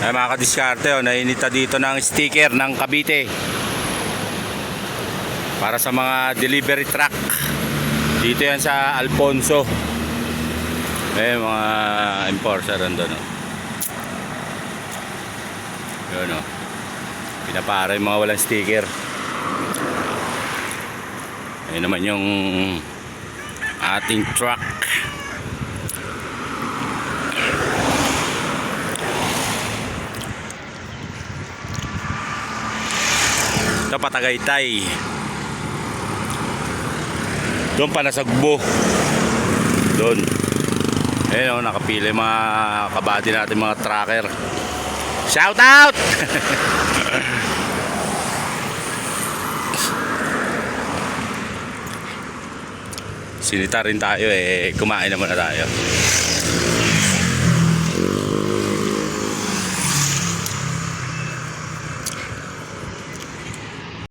Ay mga kadiskarte, oh, nainita dito ng sticker ng Cavite. Para sa mga delivery truck. Dito yan sa Alfonso. Eh, mga enforcer nandun. Oh. Yun oh. Pinapara yung mga walang sticker. Ayun naman yung ating truck. Ito Patagaytay. Doon pa nasagbo. Doon. Ayun o, nakapili yung mga kabady natin mga tracker. Shout out! Sinita rin tayo eh, kumain naman na tayo.